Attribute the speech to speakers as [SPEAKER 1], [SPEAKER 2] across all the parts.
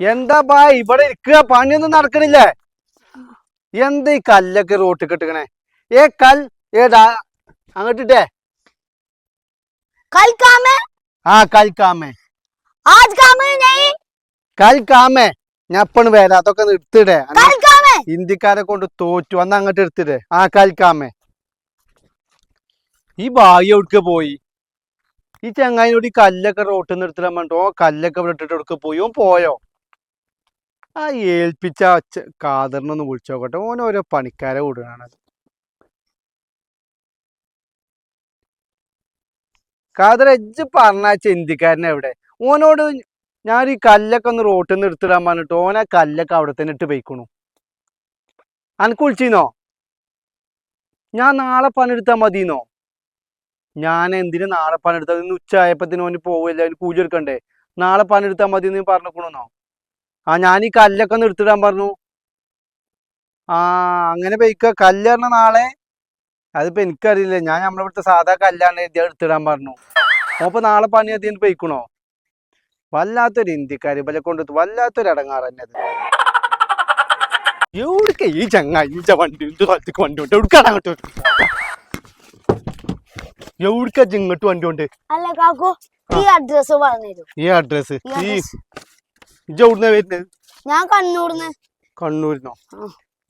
[SPEAKER 1] എന്താ ബാ ഇവിടെ ഇരിക്കുക. പണിയൊന്നും നടക്കണില്ലേ? എന്താ ഈ കല്ലൊക്കെ റോട്ടിൽ കെട്ടിക്കണേ ഏ കൽ ഏതാ? അങ്ങോട്ടിട്ടേ കൽ കാമേ അതൊക്കെ എടുത്തിടേ. ഇന്ത്യക്കാരെ കൊണ്ട് തോറ്റു. അന്ന് അങ്ങോട്ട് എടുത്തിടേ. ആ കൽ കാമേ ഈ ഭാഗ്യ എവിടേക്ക് പോയി? ഈ ചങ്ങായിനോട് ഈ കല്ലൊക്കെ റോട്ടിൽ നിന്ന് എടുത്തിടാൻ ഓ കല്ലൊക്കെ ഇവിടെ ഇട്ടിട്ട് എവിടേക്ക് പോയി? പോയോ? ആ ഏൽപ്പിച്ച കാതറിനൊന്ന് വിളിച്ചു നോക്കട്ടെ. ഓൻ ഓരോ പണിക്കാരെ വിടുകയാണത് കാതർ എജ്ജ് പറഞ്ഞ ചിന്തിക്കാരനെ എവിടെ? ഓനോട് ഞാൻ ഈ കല്ലൊക്കെ ഒന്ന് റോട്ടിൽ നിന്ന് എടുത്തിടാൻ പറഞ്ഞിട്ട് ഓൻ ആ കല്ലൊക്കെ അവിടെ തന്നെ ഇട്ട് പോയിക്കണു. അനക്ക് വിളിച്ചിന്നോ? ഞാൻ നാളെ പണിയെടുത്താൽ മതിന്നോ? ഞാൻ എന്തിനു നാളെ പണിയെടുത്താൽ ഇന്ന് ഉച്ചയായപ്പത്തിന് ഓന് പോവില്ല. കൂലി എടുക്കണ്ടേ നാളെ പണിയെടുത്താൽ മതി എന്ന്? പറഞ്ഞിക്കണോ ആ ഞാൻ ഈ കല്ലൊക്കെ ഒന്ന് എടുത്തിടാൻ പറഞ്ഞു. ആ അങ്ങനെ പെയ്ക്ക. കല്ല് പറഞ്ഞ നാളെ അതിപ്പോ എനിക്കറിയില്ല. ഞാൻ നമ്മളിവിടുത്തെ സാധാ കല്ലാണ് ഇത് എടുത്തിടാൻ പറഞ്ഞു. അപ്പൊ നാളെ പണി അതിന് പോയിക്കണോ? വല്ലാത്തൊരു ഇന്ത്യക്കാര് ഇവലെ കൊണ്ട് വല്ലാത്തൊരു ഇടങ്ങാറ് തന്നെ അത് എവിടേക്ക് ഈ ചങ്ങ ഈ ച വണ്ടി സ്ഥലത്തേക്ക് വണ്ടി കൊണ്ട് എവിടേക്കാണ് അങ്ങോട്ട്? എവിടേക്കാ ഇങ്ങോട്ട് വണ്ടി
[SPEAKER 2] കൊണ്ട്? ഈ അഡ്രസ്
[SPEAKER 1] ഈ അഡ്രസ്
[SPEAKER 2] ഈ.
[SPEAKER 1] ഇജ്ജ് എവിടുന്ന വരുന്നത്
[SPEAKER 2] ഞാൻ കണ്ണൂർന്ന്.
[SPEAKER 1] കണ്ണൂരിന്നോ.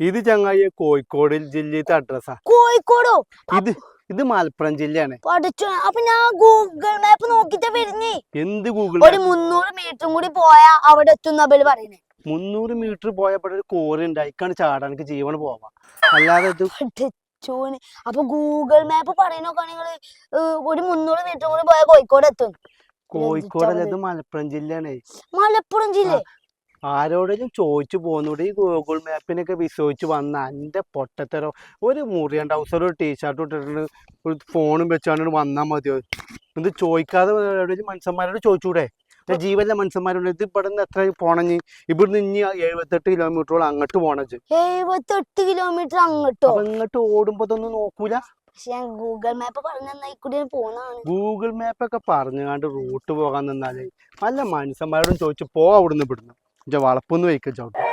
[SPEAKER 1] ഇത് ചങ്ങായി കോഴിക്കോട് ജില്ലയിലത്തെ അഡ്രസ്സാ
[SPEAKER 2] കോഴിക്കോടോ?
[SPEAKER 1] ഇത് ഇത് മലപ്പുറം ജില്ലയാണ്.
[SPEAKER 2] പഠിച്ചു. അപ്പൊ ഞാൻ ഗൂഗിൾ മാപ്പ് നോക്കിട്ട് വരുന്നേ.
[SPEAKER 1] എന്ത് ഗൂഗിൾ
[SPEAKER 2] ഒരു മുന്നൂറ് മീറ്ററും കൂടി പോയാ അവിടെ എത്തുന്ന ബൽ പറയുന്നേ
[SPEAKER 1] മുന്നൂറ് മീറ്റർ പോയപ്പോൾ ഒരു കോറി ഉണ്ടായിക്കാണ് ചാടാൻ ജീവൻ പോവാം. അല്ലാതെ ഇത്
[SPEAKER 2] അപ്പൊ ഗൂഗിൾ മാപ്പ് പറയുന്നൊക്കെ ഒരു മുന്നൂറ് മീറ്റർ കൂടി പോയാൽ കോഴിക്കോട് എത്തും.
[SPEAKER 1] കോഴിക്കോടല്ല അല്ലത് മലപ്പുറം ജില്ലയാണ്.
[SPEAKER 2] മലപ്പുറം ജില്ല?
[SPEAKER 1] ആരോടെങ്കിലും ചോദിച്ചു പോകുന്നൂടെ ഈ ഗൂഗിൾ മാപ്പിനൊക്കെ വിശ്വസിച്ച് വന്ന എന്റെ പൊട്ടത്തരോ ഒരു മുറിയ ട്രൗസർ ഒരു ടീഷർട്ട് ഇട്ടിട്ടുണ്ട് ഫോണും വെച്ചാണ്ട് വന്നാൽ മതിയോ? ഇത് ചോദിക്കാതെ എവിടെയെങ്കിലും മനുഷ്യന്മാരോട് ചോദിച്ചൂടെ? ഇത് ജീവനിലെ മനുഷ്യന്മാരുണ്ട്. ഇത് ഇവിടെ നിന്ന് എത്ര പോണഞ്ഞ്? ഇവിടുന്ന് ഇനി എഴുപത്തെട്ട് കിലോമീറ്ററോളം അങ്ങോട്ട് പോണത്
[SPEAKER 2] എഴുപത്തെട്ട് കിലോമീറ്റർ അങ്ങോട്ടോ?
[SPEAKER 1] അങ്ങോട്ട് ഓടുമ്പോ ഇതൊന്നും നോക്കൂല?
[SPEAKER 2] ഗൂഗിൾ മാപ്പ്
[SPEAKER 1] ഒക്കെ പറഞ്ഞു കണ്ട് റൂട്ട് പോകാൻ നിന്നാലേ നല്ല മനുഷ്യന്മാരോടും ചോദിച്ചു പോ അവിടുന്ന് ഇവിടുന്ന്. വളപ്പൊന്നും ചവിട്ടും